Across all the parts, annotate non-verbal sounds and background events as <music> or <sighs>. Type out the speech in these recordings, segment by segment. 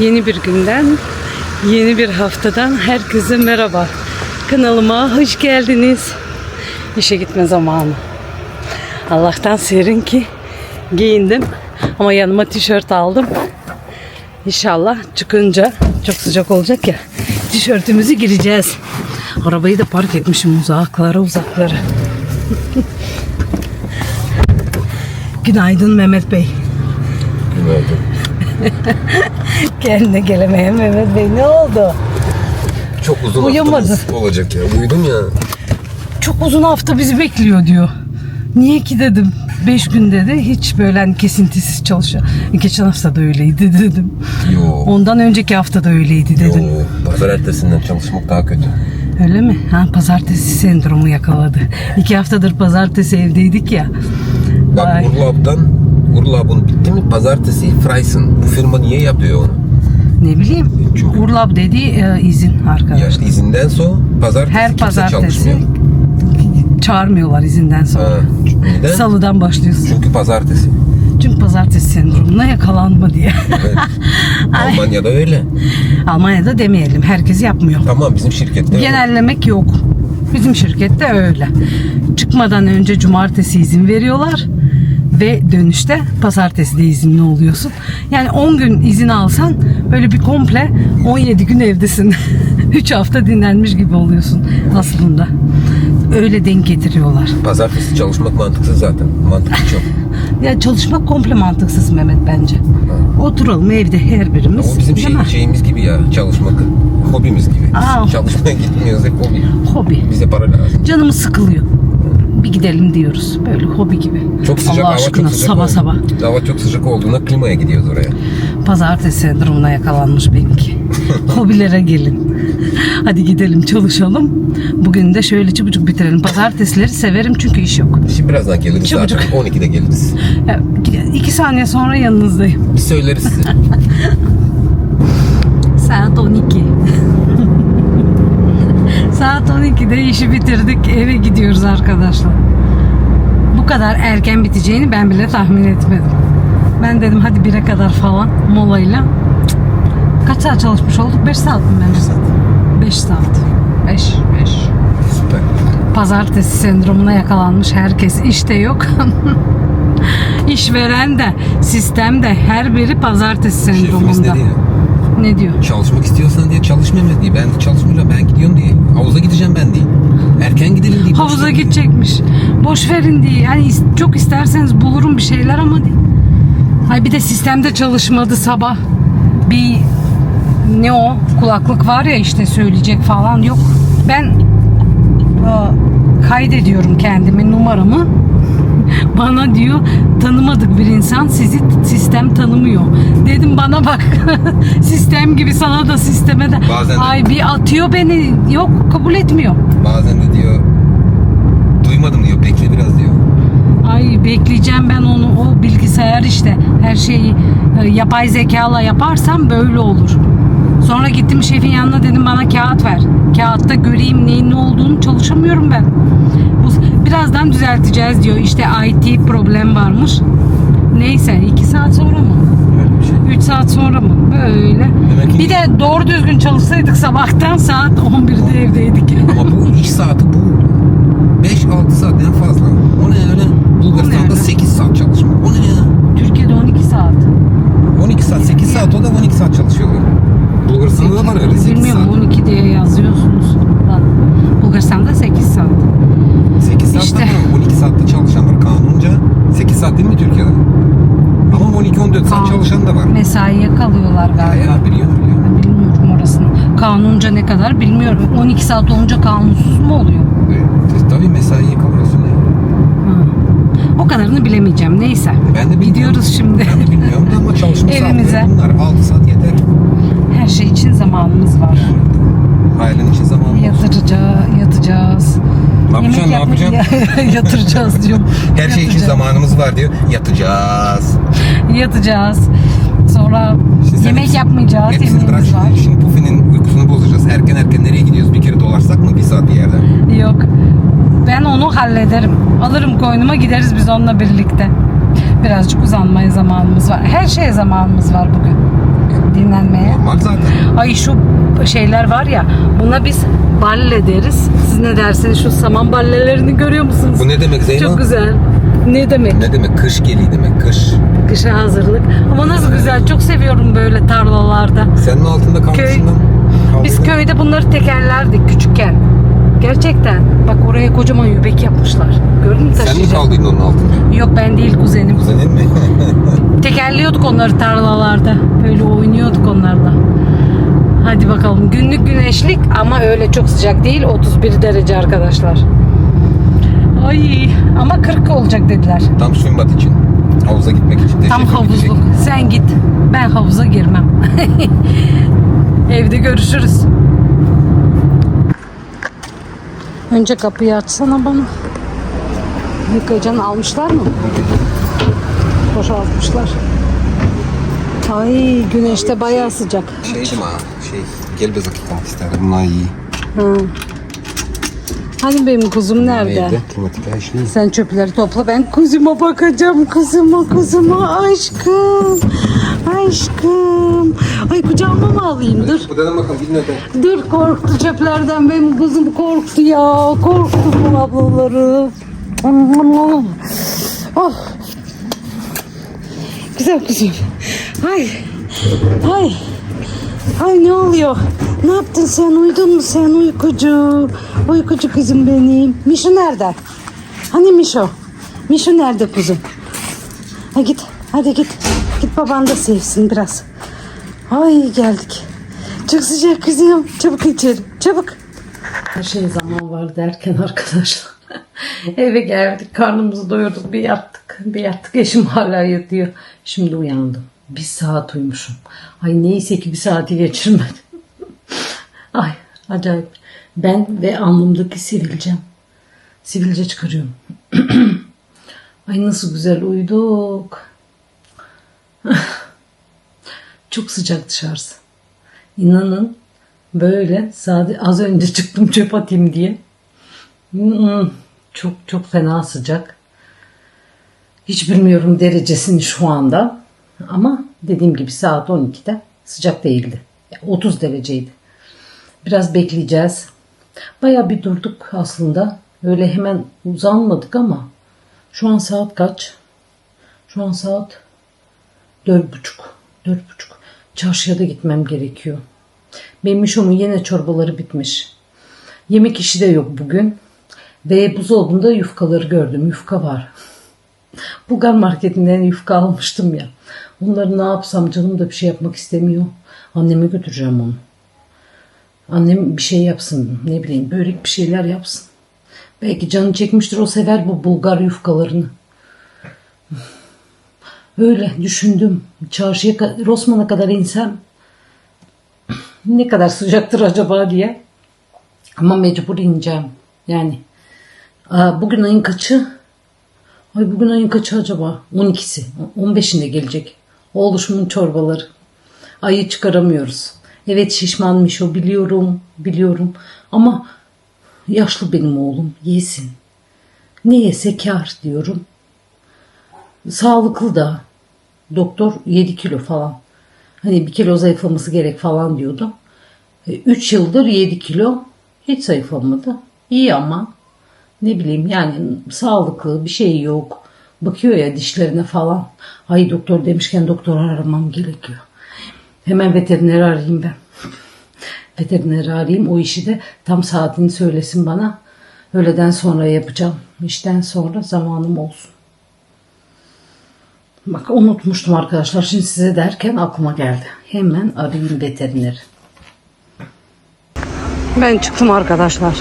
Yeni bir günden, yeni bir haftadan herkese merhaba. Kanalıma hoş geldiniz. İşe gitme zamanı. Allah'tan serin ki giyindim ama yanıma tişört aldım. İnşallah çıkınca çok sıcak olacak ya tişörtümüzü gireceğiz. Arabayı da park etmişim uzaklara uzaklara. <laughs> Günaydın Mehmet Bey. Günaydın. <laughs> Kendine gelemeyen Mehmet Bey ne oldu? Çok uzun Uyumadı. haftamız olacak ya. Uyudum ya. Çok uzun hafta bizi bekliyor diyor. Niye ki dedim. Beş gün dedi hiç böyle hani kesintisiz çalışıyor. Geçen hafta da öyleydi dedim. Yo. Ondan önceki hafta da öyleydi dedim. Yo. Pazar ertesinden çalışmak daha kötü. Öyle mi? Ha pazartesi sendromu yakaladı. İki haftadır pazartesi evdeydik ya. Bak Vay. Urlaub'dan Urlaub'un bitti mi? Pazartesi Freisen. Bu firma niye yapıyor onu? Ne bileyim. Çünkü- Urlab dediği e, izin Ya arkadaşlar. işte izinden sonra pazartesi Her kimse pazartesi çalışmıyor. çağırmıyorlar izinden sonra. Ha, neden? Salıdan başlıyorsun. Çünkü pazartesi. Çünkü pazartesi sendromuna yakalanma diye. Evet. <laughs> Almanya'da öyle. Almanya'da demeyelim. Herkes yapmıyor. Tamam bizim şirkette öyle. Genellemek yok. Bizim şirkette öyle. Çıkmadan önce cumartesi izin veriyorlar ve dönüşte pazartesi de izinli oluyorsun. Yani 10 gün izin alsan böyle bir komple 17 gün evdesin. <laughs> 3 hafta dinlenmiş gibi oluyorsun aslında. Öyle denk getiriyorlar. Pazartesi çalışmak mantıksız zaten. Mantıklı çok. <laughs> Ya çalışmak komple mantıksız Mehmet bence. Oturalım evde her birimiz. O bizim şey, mi? şeyimiz gibi ya çalışmak. Hobimiz gibi. Aa. Çalışmaya gitmiyoruz hep hobi. Hobi. Bize para lazım. Canımız sıkılıyor. Bir gidelim diyoruz. Böyle hobi gibi. Çok sıcak Allah hava aşkına çok sıcak sabah oldu. sabah. Hava çok sıcak olduğunda klimaya gidiyoruz oraya. Pazartesi sendromuna yakalanmış benimki. <laughs> Hobilere gelin. Hadi gidelim çalışalım. Bugün de şöyle çabucak bitirelim. Pazartesileri severim çünkü iş yok. Şimdi birazdan geliriz Çabucak. zaten. 12'de geliriz. <laughs> Ya, iki saniye sonra yanınızdayım. Biz söyleriz size. <laughs> Saat 12. Saat 12'de işi bitirdik. Eve gidiyoruz arkadaşlar. Bu kadar erken biteceğini ben bile tahmin etmedim. Ben dedim hadi 1'e kadar falan molayla. Cık. Kaç saat çalışmış olduk? 5 saat mi ben? 5 saat. 5 5. Süper. Pazartesi sendromuna yakalanmış herkes işte yok. <laughs> İşveren de sistem de her biri pazartesi Şefimiz sendromunda. ne diyor? Ne diyor? Çalışmak istiyorsan diye çalışmayayım diye. Ben de çalışmayacağım. Ben gidiyorum diye. Havuza gideceğim ben diye. Erken gidelim diye. Havuza boşuna diye. gidecekmiş. Boş verin diye. Yani çok isterseniz bulurum bir şeyler ama diye. Hay bir de sistemde çalışmadı sabah. Bir ne o kulaklık var ya işte söyleyecek falan yok. Ben kaydediyorum kendimi numaramı. Bana diyor tanımadık bir insan sizi sistem tanımıyor. Dedim bana bak <laughs> sistem gibi sana da sisteme de Bazen de- ay bir atıyor beni yok kabul etmiyor. Bazen de diyor duymadım diyor. Bekle biraz diyor. Ay bekleyeceğim ben onu o bilgisayar işte her şeyi e, yapay zekayla yaparsam böyle olur. Sonra gittim şefin yanına dedim bana kağıt ver. Kağıtta göreyim neyin ne olduğunu çalışamıyorum ben. Birazdan düzelteceğiz diyor. İşte IT problem varmış. Neyse iki saat sonra mı? Öyle bir şey. 3 saat sonra mı? Böyle. Demek Bir de doğru düzgün çalışsaydık sabahtan saat 11'de evdeydik. Ama bu iş saati bu 5-6 saat en fazla. O ne öyle? Bulgaristan'da öyle? 8 saat çalışmak. O ne ya? Türkiye'de 12 saat. 12 saat, 8 saat o da 12 saat çalışıyorlar. Bulgaristan'da da var öyle 8 Bilmiyorum saat. 12 diye yazıyorsunuz. Bak, Bulgaristan'da 8 saat. 8 saat İşte. ama 12 saatte çalışan var kanunca. 8 saat değil mi Türkiye'de? Ama 12-14 saat Aa, çalışan da var. Mesaiye kalıyorlar Ya galiba. ya biliyorum biliyorum. Ben Bilmiyorum orasını. Kadar bilmiyorum. 12 saat olunca kanunsuz mu oluyor? E, tabii mesaiye kalıyorsun ya. O kadarını bilemeyeceğim. Neyse. Ben de. Gidiyoruz şimdi. Ben de bilmiyorum da ama <laughs> çalışma Evimize. bunlar. 6 saat yeter. Her şey için zamanımız var. Ailen için zaman olsun. Yatıracağız, yatacağız. Ne yapacaksın, ne yapma- <laughs> Yatıracağız diyorum. Her şey için Yatacağız. zamanımız var diyor. Yatacağız. Yatacağız. Sonra Şimdi sen yemek yapmayacağız. Hepsini bırak Yemeğimiz var. şimdi. Şimdi Pufi'nin bozacağız. Erken erken nereye gidiyoruz? Bir kere dolarsak mı bir saat bir yerden? Yok. Ben onu hallederim. Alırım koynuma gideriz biz onunla birlikte. Birazcık uzanmaya zamanımız var. Her şeye zamanımız var bugün. Dinlenmeye. Var zaten. Ay şu şeyler var ya buna biz balle deriz. Siz ne dersiniz şu saman ballelerini görüyor musunuz? Bu ne demek Zeyno? Çok güzel. Ne demek? Ne demek? Kış geliği demek. Kış. Kışa hazırlık. Ama nasıl güzel. Çok seviyorum böyle tarlalarda. Sen mi altında kalmışsın lan? Biz Kaldın. köyde bunları tekerlerdik küçükken. Gerçekten. Bak oraya kocaman yübek yapmışlar. Gördün mü Sen mi taşıyacak? kaldıydın onun altında? Yok ben değil kuzenim. Kuzenin mi? <laughs> <laughs> Tekerliyorduk onları tarlalarda. Böyle oynuyorduk onlarla. Hadi bakalım. Günlük güneşlik ama öyle çok sıcak değil. 31 derece arkadaşlar. Ay ama 40 olacak dediler. Tam swimbat için. Havuza gitmek için. Tam havuzluk. Sen git. Ben havuza girmem. <laughs> Evde görüşürüz. Önce kapıyı açsana bana. Yıkayacanı almışlar mı? Boşaltmışlar. Ay güneşte bayağı sıcak. Şeydim ha. Şey. Gel bez yıkamak isterdim. Bunlar iyi. Hı. Hani benim kuzum nerede? Evde. Klimatik her şey. Sen çöpleri topla ben kuzuma bakacağım kuzuma kuzuma aşkım aşkım. Ay kucağıma mı alayım? Dur. Bu dene bakalım. Gidin öte. dur korktu çöplerden benim kuzum korktu ya. Korktu bu ablaları. Oh. Güzel kuzum ay. Ay. Ay ne oluyor? Ne yaptın sen? Uyudun mu sen uykucu? Uykucu kızım benim. Mişo nerede? Hani Mişo? Mişo nerede kuzum? Ha git. Hadi git. Baban da sevsin biraz. Ay geldik. Çok sıcak kızım. Çabuk içeri. Çabuk. Her şey zaman var derken arkadaşlar. <laughs> Eve geldik. Karnımızı doyurduk. Bir yattık. Bir yattık. Eşim hala yatıyor. Şimdi uyandım. Bir saat uyumuşum. Ay neyse ki bir saati geçirmedim. <laughs> Ay acayip. Ben ve alnımdaki sivilcem. Sivilce çıkarıyorum. <clears throat> Ay nasıl güzel uyuduk. <laughs> Çok sıcak dışarısı. İnanın böyle sadece az önce çıktım çöp atayım diye. Çok çok fena sıcak. Hiç bilmiyorum derecesini şu anda. Ama dediğim gibi saat 12'de sıcak değildi. 30 dereceydi. Biraz bekleyeceğiz. Baya bir durduk aslında. Öyle hemen uzanmadık ama şu an saat kaç? Şu an saat dört buçuk. Dört buçuk. Çarşıya da gitmem gerekiyor. Benim Mişo'mun yine çorbaları bitmiş. Yemek işi de yok bugün. Ve buzdolabında yufkaları gördüm. Yufka var. <laughs> Bulgar marketinden yufka almıştım ya. Onları ne yapsam canım da bir şey yapmak istemiyor. Anneme götüreceğim onu. Annem bir şey yapsın. Ne bileyim börek bir şeyler yapsın. Belki canı çekmiştir. O sever bu Bulgar yufkalarını. Öyle düşündüm. Çarşıya, Rosman'a kadar insem ne kadar sıcaktır acaba diye. Ama mecbur ineceğim. Yani bugün ayın kaçı? Ay bugün ayın kaçı acaba? 12'si. 15'inde gelecek. Oğluşumun çorbaları. Ayı çıkaramıyoruz. Evet şişmanmış o biliyorum. Biliyorum. Ama yaşlı benim oğlum. Yesin. Ne yese kar diyorum. Sağlıklı da. Doktor 7 kilo falan. Hani bir kilo zayıflaması gerek falan diyordu. 3 yıldır 7 kilo. Hiç zayıflamadı. İyi ama ne bileyim yani sağlıklı bir şey yok. Bakıyor ya dişlerine falan. Ay doktor demişken doktor aramam gerekiyor. Hemen veteriner arayayım ben. <laughs> Veteriner arayayım o işi de tam saatini söylesin bana. Öğleden sonra yapacağım. İşten sonra zamanım olsun. Bak unutmuştum arkadaşlar. Şimdi size derken aklıma geldi. Hemen arayayım veterineri. Ben çıktım arkadaşlar.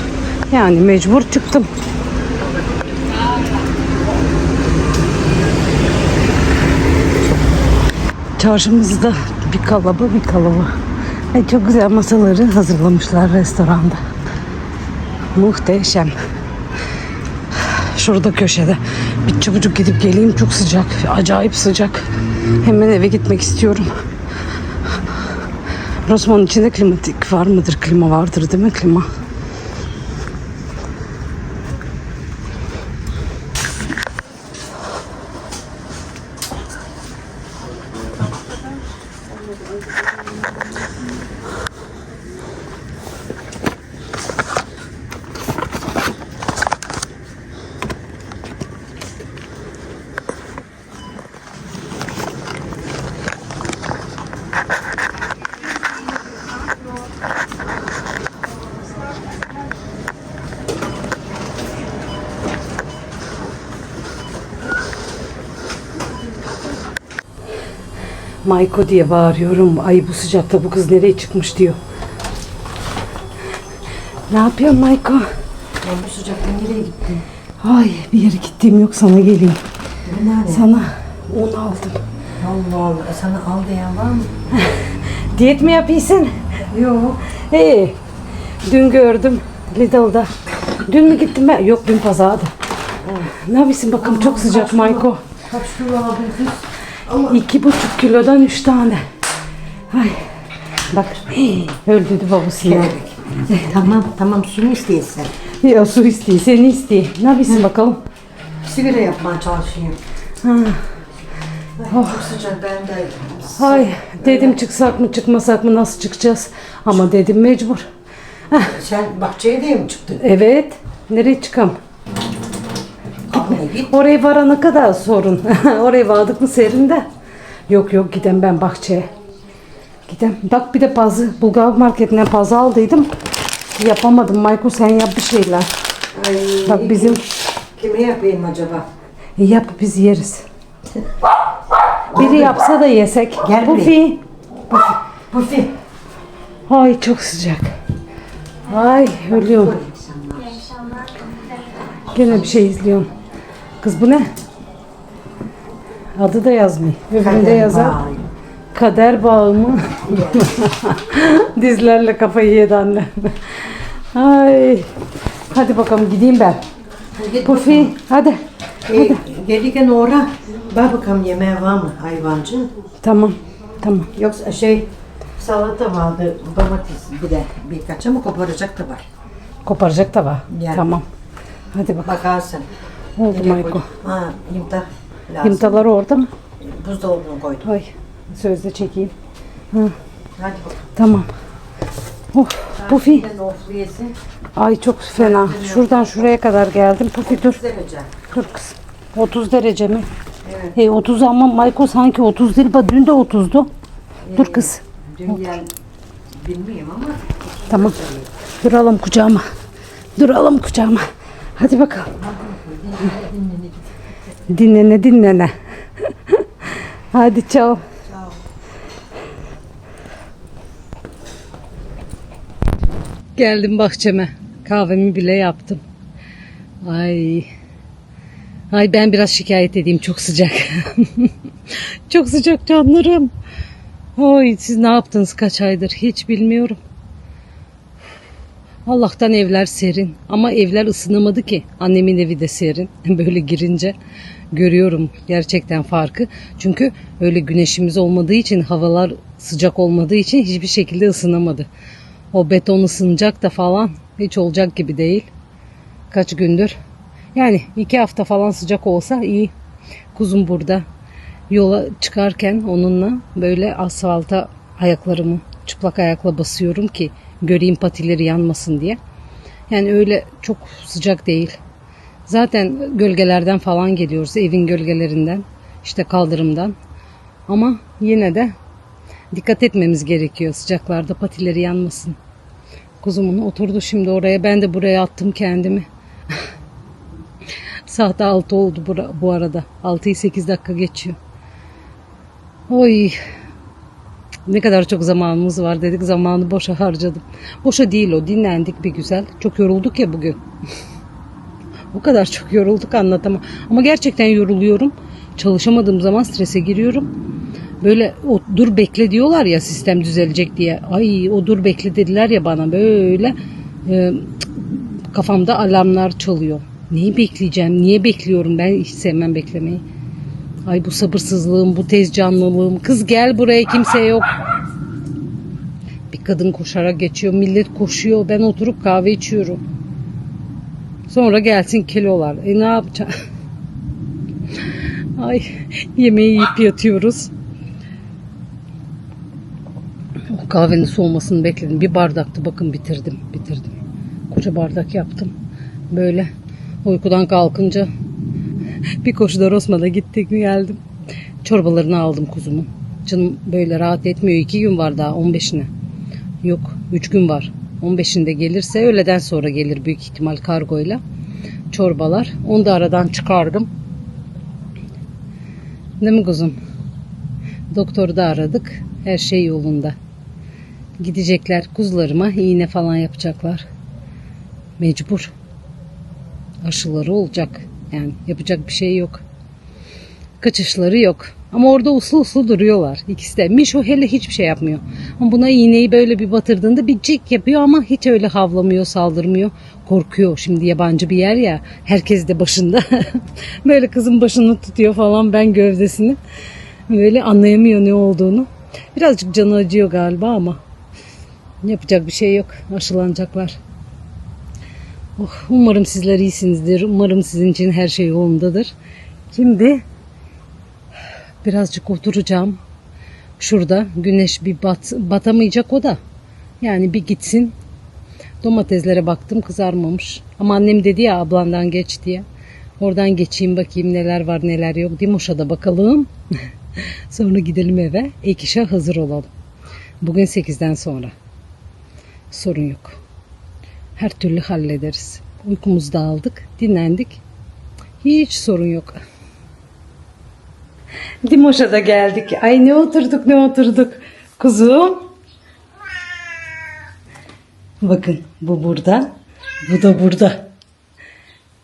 Yani mecbur çıktım. Çarşımızda bir kalaba bir kalaba. Çok güzel masaları hazırlamışlar restoranda. Muhteşem. Şurada köşede. Bir çabucak gidip geleyim çok sıcak. Acayip sıcak. Hemen eve gitmek istiyorum. Rosman'ın içinde klimatik var mıdır? Klima vardır değil mi? Klima. Mayko diye bağırıyorum. Ay bu sıcakta bu kız nereye çıkmış diyor. Ne yapıyorsun Mayko? Ya bu sıcakta nereye gittin? Ay bir yere gittiğim yok sana geleyim. Nerede? Sana un aldım. Allah Allah. E sana al diyen var mı? <laughs> Diyet mi yapıyorsun? Yok. İyi. Dün gördüm Lidl'da. Dün mü gittim ben? Yok dün pazardı. Ne yapıyorsun bakalım çok sıcak Mayko. Kaç kilo aldın kız? İki buçuk kilodan üç tane. Ay. Bak öldürdü babası ya. tamam tamam su mu istiyorsun? Ya su istiyor seni istiyor. Ne yapıyorsun bakalım? Sigara yapmaya çalışıyorum. Ha. Ay, Çok sıcak ben de. Ay dedim çıksak mı çıkmasak mı nasıl çıkacağız? Ama dedim mecbur. Sen bahçeye de mi çıktın? Evet. Nereye çıkam? Oraya varana kadar sorun. <laughs> Oraya vardık mı serin de. Yok yok gidem ben bahçeye. Gidem. Bak bir de pazı Bulgar marketinden pazı aldıydım. Yapamadım. Mayko sen yap bir şeyler. Ay, Bak bizim Kime yapayım acaba? Yap biz yeriz. Biri yapsa da yesek. Gel Pufi. Pufi. Ay çok sıcak. Ay ölüyorum. Gene bir şey izliyorum. Kız bu ne? Adı da yazmıyor. Öbüründe yazar. Vay. Kader bağı mı? <laughs> Dizlerle kafayı yedi anne. Ay. Hadi bakalım gideyim ben. Git Pufi hadi. E, gelirken uğra. Bak bakalım yemeği var mı hayvancı? Tamam. Tamam. Yoksa şey salata vardı domates bir de birkaç ama koparacak da var. Koparacak da var. Yani. Tamam. Hadi bak. Bakarsın. Oldu Mayko. Ha yumurta lazım. Yumurtaları orada mı? Buzdolabına koydum. Ay. Sözde çekeyim. Hadi bakalım. Tamam. Oh, Pufi. Ay çok fena. Şuradan şuraya kadar geldim. Pufi dur. derece. Dur kız. 30 derece mi? Evet. Hey 30 ama Mayko sanki 30 değil. Bak dün de 30'du. Dur kız. Dün gel bilmiyorum ama Tamam. Duralım kucağıma. Duralım kucağıma. Hadi bakalım. Dinlene dinlene. Hadi çao. Geldim bahçeme. Kahvemi bile yaptım. Ay. Ay ben biraz şikayet edeyim. Çok sıcak. <laughs> Çok sıcak canlarım. Oy siz ne yaptınız kaç aydır hiç bilmiyorum. Allah'tan evler serin ama evler ısınamadı ki. Annemin evi de serin. <laughs> Böyle girince görüyorum gerçekten farkı. Çünkü öyle güneşimiz olmadığı için havalar sıcak olmadığı için hiçbir şekilde ısınamadı. O beton ısınacak da falan hiç olacak gibi değil. Kaç gündür. Yani iki hafta falan sıcak olsa iyi. Kuzum burada. Yola çıkarken onunla böyle asfalta ayaklarımı çıplak ayakla basıyorum ki göreyim patileri yanmasın diye. Yani öyle çok sıcak değil. Zaten gölgelerden falan geliyoruz. Evin gölgelerinden. işte kaldırımdan. Ama yine de dikkat etmemiz gerekiyor sıcaklarda patileri yanmasın. Kuzumun oturdu şimdi oraya. Ben de buraya attım kendimi. <laughs> Saat 6 oldu bu arada. 6'yı 8 dakika geçiyor. Oy. Ne kadar çok zamanımız var dedik. Zamanı boşa harcadım. Boşa değil o. Dinlendik bir güzel. Çok yorulduk ya bugün. <laughs> o kadar çok yorulduk anlatamam. Ama gerçekten yoruluyorum. Çalışamadığım zaman strese giriyorum. Böyle o dur bekle diyorlar ya sistem düzelecek diye. Ay o dur bekle dediler ya bana böyle e, kafamda alarmlar çalıyor. Neyi bekleyeceğim? Niye bekliyorum? Ben hiç sevmem beklemeyi. Ay bu sabırsızlığım, bu tez canlılığım. Kız gel buraya kimse yok. Bir kadın koşarak geçiyor. Millet koşuyor. Ben oturup kahve içiyorum. Sonra gelsin kilolar. E ne yapacağım? <laughs> Ay yemeği yiyip yatıyoruz. Kahvenin soğumasını bekledim. Bir bardaktı bakın bitirdim. Bitirdim. Koca bardak yaptım. Böyle uykudan kalkınca <laughs> bir koşuda Rosman'a gittik geldim. Çorbalarını aldım kuzumun. Canım böyle rahat etmiyor. iki gün var daha 15'ine. Yok 3 gün var. 15'inde gelirse öğleden sonra gelir büyük ihtimal kargoyla. Çorbalar. Onu da aradan çıkardım. Değil mi kuzum? Doktoru da aradık. Her şey yolunda. Gidecekler kuzularıma iğne falan yapacaklar. Mecbur. Aşıları olacak. Yani yapacak bir şey yok. Kaçışları yok. Ama orada uslu uslu duruyorlar. İkisi de. Mişo hele hiçbir şey yapmıyor. Ama buna iğneyi böyle bir batırdığında bir cik yapıyor ama hiç öyle havlamıyor, saldırmıyor. Korkuyor. Şimdi yabancı bir yer ya. Herkes de başında. <laughs> böyle kızın başını tutuyor falan ben gövdesini. Böyle anlayamıyor ne olduğunu. Birazcık canı acıyor galiba ama yapacak bir şey yok. Aşılanacaklar. Oh, umarım sizler iyisinizdir. Umarım sizin için her şey yolundadır. Şimdi birazcık oturacağım. Şurada güneş bir bat, batamayacak o da. Yani bir gitsin. Domateslere baktım kızarmamış. Ama annem dedi ya ablandan geç diye. Oradan geçeyim bakayım neler var neler yok. Dimoş'a da bakalım. <laughs> sonra gidelim eve. Ek işe hazır olalım. Bugün 8'den sonra. Sorun yok. Her türlü hallederiz. Uykumuzu da aldık. Dinlendik. Hiç sorun yok. Dimoş'a da geldik. Ay ne oturduk ne oturduk. Kuzum. Bakın bu burada. Bu da burada.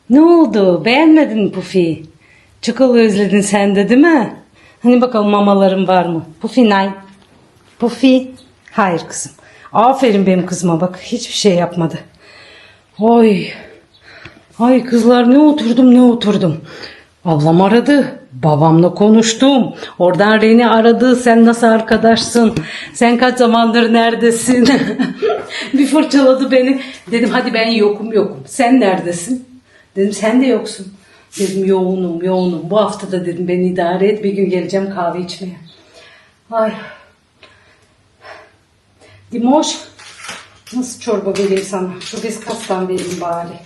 Ne oldu? Beğenmedin mi Pufi? Çikola özledin sen de değil mi? Hani bakalım mamaların var mı? Pufi nay. Pufi. Hayır kızım. Aferin benim kızıma bak. Hiçbir şey yapmadı. Oy. Ay kızlar ne oturdum ne oturdum. Ablam aradı. Babamla konuştum. Oradan Reni aradı. Sen nasıl arkadaşsın? Sen kaç zamandır neredesin? <laughs> bir fırçaladı beni. Dedim hadi ben yokum yokum. Sen neredesin? Dedim sen de yoksun. Dedim yoğunum yoğunum. Bu hafta da dedim beni idare et. Bir gün geleceğim kahve içmeye. Ay. Dimoş. Nasıl çorba vereyim sana? Şu biskastan vereyim bari.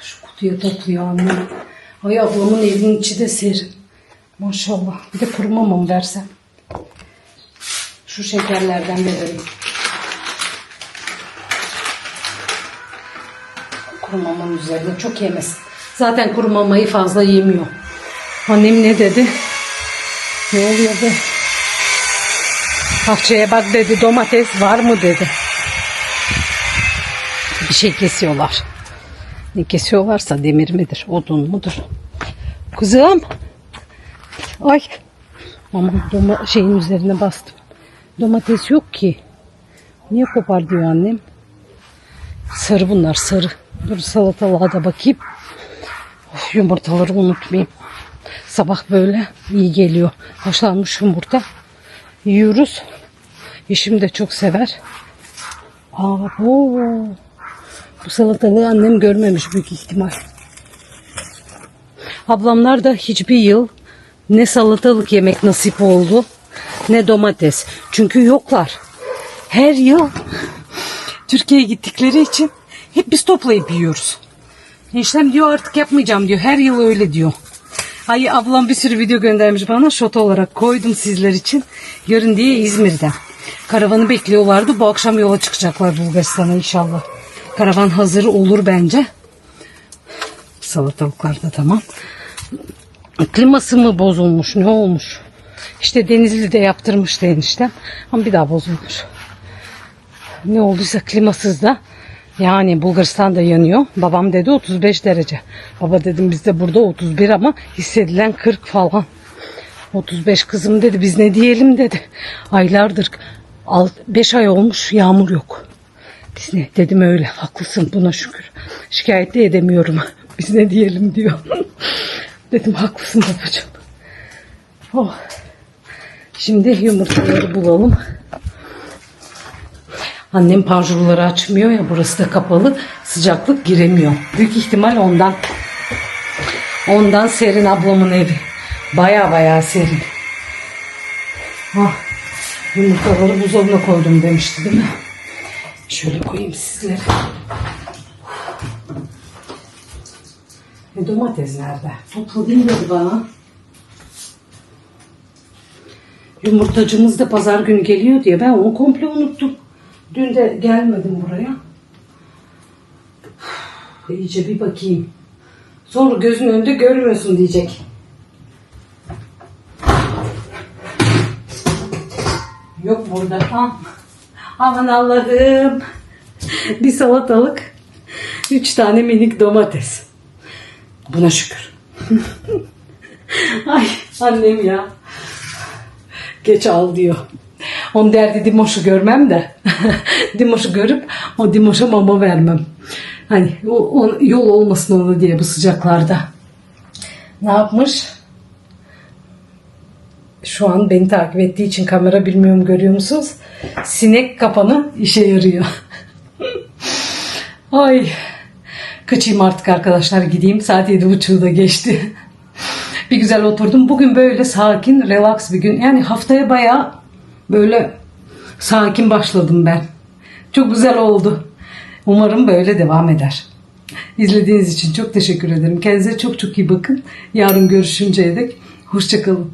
Şu kutuyu topluyor annem. Ay ablamın evinin içi de serin. Maşallah. Bir de kuru mama mı versem? Şu şekerlerden de vereyim. Kuru mamanın üzerine çok yemesin. Zaten kuru mamayı fazla yemiyor. Annem ne dedi? Ne oluyor be? Bahçeye bak dedi domates var mı dedi. Bir şey kesiyorlar. Ne kesiyorlarsa demir midir, odun mudur? Kızım. Ay. Aman doma şeyin üzerine bastım. Domates yok ki. Niye kopar diyor annem. Sarı bunlar sarı. Dur salatalığa da bakayım. Of, yumurtaları unutmayayım. Sabah böyle iyi geliyor. Haşlanmış yumurta. Yiyoruz. Eşim de çok sever. Aa, bu, bu salatalığı annem görmemiş büyük ihtimal. Ablamlar da hiçbir yıl ne salatalık yemek nasip oldu ne domates. Çünkü yoklar. Her yıl Türkiye'ye gittikleri için hep biz toplayıp yiyoruz. Eniştem diyor artık yapmayacağım diyor. Her yıl öyle diyor. Ay ablam bir sürü video göndermiş bana. Şot olarak koydum sizler için. Görün diye İzmir'den. Karavanı bekliyorlardı. Bu akşam yola çıkacaklar Bulgaristan'a inşallah. Karavan hazır olur bence. Salatalıklar da tamam. Kliması mı bozulmuş ne olmuş? İşte Denizli'de yaptırmıştı eniştem. Ama bir daha bozulmuş. Ne olduysa klimasız da yani Bulgaristan'da yanıyor. Babam dedi 35 derece. Baba dedim bizde burada 31 ama hissedilen 40 falan. 35 kızım dedi biz ne diyelim dedi. Aylardır 5 ay olmuş yağmur yok. Biz ne dedim öyle haklısın buna şükür. Şikayet de edemiyorum. <laughs> Biz ne diyelim diyor. <laughs> dedim haklısın babacığım. Oh. Şimdi yumurtaları bulalım. Annem panjurları açmıyor ya burası da kapalı. Sıcaklık giremiyor. Büyük ihtimal ondan. Ondan Serin ablamın evi. Baya baya serin. Ah, yumurtaları buzdolabına koydum demişti değil mi? Şöyle koyayım sizlere. E, domates nerede? Topladın dedi bana. Yumurtacımız da pazar günü geliyor diye ben onu komple unuttum. Dün de gelmedim buraya. <sighs> İyice bir bakayım. Sonra gözün önünde görmüyorsun diyecek. Yok burada. Ha. Aman Allah'ım. Bir salatalık. Üç tane minik domates. Buna şükür. <laughs> Ay annem ya. Geç al diyor. Onun derdi Dimoş'u görmem de. <laughs> Dimoş'u görüp o Dimoş'a mama vermem. Hani o, o- yol olmasın onu diye bu sıcaklarda. Ne yapmış? Şu an beni takip ettiği için kamera bilmiyorum görüyor musunuz? Sinek kapanı işe yarıyor. <laughs> Ay. Kaçayım artık arkadaşlar gideyim. Saat yedi buçuğu da geçti. <laughs> bir güzel oturdum. Bugün böyle sakin, relax bir gün. Yani haftaya bayağı böyle sakin başladım ben. Çok güzel oldu. Umarım böyle devam eder. İzlediğiniz için çok teşekkür ederim. Kendinize çok çok iyi bakın. Yarın görüşünceye dek hoşçakalın.